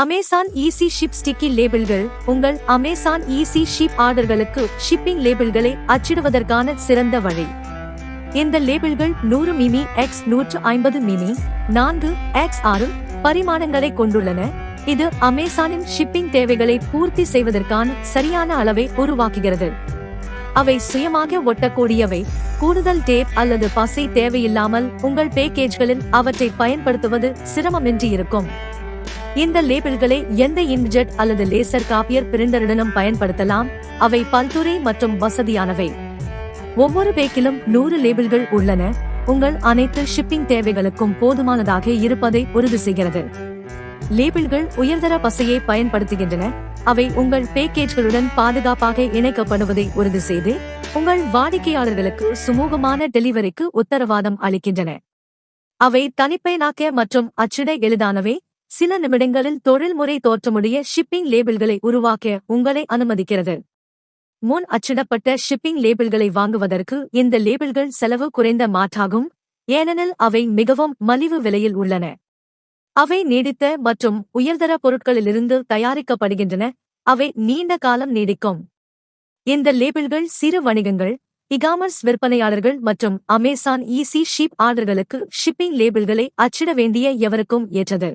Amazon easy ship sticky லேபிள்கள் உங்கள் Amazon easy ship ஆர்டர்களுக்கு ஷிப்பிங் லேபிள்களை அச்சிடுவதற்கான சிறந்த வழி. இந்த லேபிள்கள் நூறு மிமி எக்ஸ் நூற்று ஐம்பது மிமி நான்கு எக்ஸ் ஆறு பரிமாணங்களை கொண்டுள்ளன. இது அமேசானின் ஷிப்பிங் தேவைகளை பூர்த்தி செய்வதற்கான சரியான அளவை உருவாக்குகிறது. அவை சுயமாக ஒட்டக்கூடியவை. கூடுதல் டேப் அல்லது பசை தேவையில்லாமல் உங்கள் பேக்கேஜ்களில் அவற்றை பயன்படுத்துவது சிரமமின்றி இருக்கும். இந்த லேபிள்களை எந்த இன்ஜெட் அல்லது லேசர் காப்பியர் பிரிண்டருடனும் பயன்படுத்தலாம். அவை பல்துறை மற்றும் வசதியானவை. ஒவ்வொரு பேக்கிலும் நூறு லேபிள்கள் உள்ளன. உங்கள் அனைத்து ஷிப்பிங் தேவைகளுக்கும் போதுமானதாக இருப்பதை உறுதி செய்கிறது. லேபிள்கள் உயர்தர பசையை பயன்படுத்துகின்றன. அவை உங்கள் பேக்கேஜ்களுடன் பாதுகாப்பாக இணைக்கப்படுவதை உறுதி செய்து உங்கள் வாடிக்கையாளர்களுக்கு சுமூகமான டெலிவரிக்கு உத்தரவாதம் அளிக்கின்றன. அவை தனிப்பயனாக்க மற்றும் அச்சிட எளிதானவை. சில நிமிடங்களில் தொழில்முறை தோற்றமுடைய ஷிப்பிங் லேபிள்களை உருவாக்க உங்களை அனுமதிக்கிறது. முன் அச்சிடப்பட்ட ஷிப்பிங் லேபிள்களை வாங்குவதற்கு இந்த லேபிள்கள் செலவு குறைந்த மாற்றாகும் ஏனெனில் அவை மிகவும் மலிவு விலையில் உள்ளன. அவை நீடித்த மற்றும் உயர்தர பொருட்களிலிருந்து தயாரிக்கப்படுகின்றன அவை நீண்ட காலம் நீடிக்கும். இந்த லேபிள்கள் சிறு வணிகங்கள் இகாமர்ஸ் விற்பனையாளர்கள் மற்றும் அமேசான் ஈசி ஷிப் ஆர்டர்களுக்கு ஷிப்பிங் லேபிள்களை அச்சிட வேண்டிய எவருக்கும் ஏற்றது.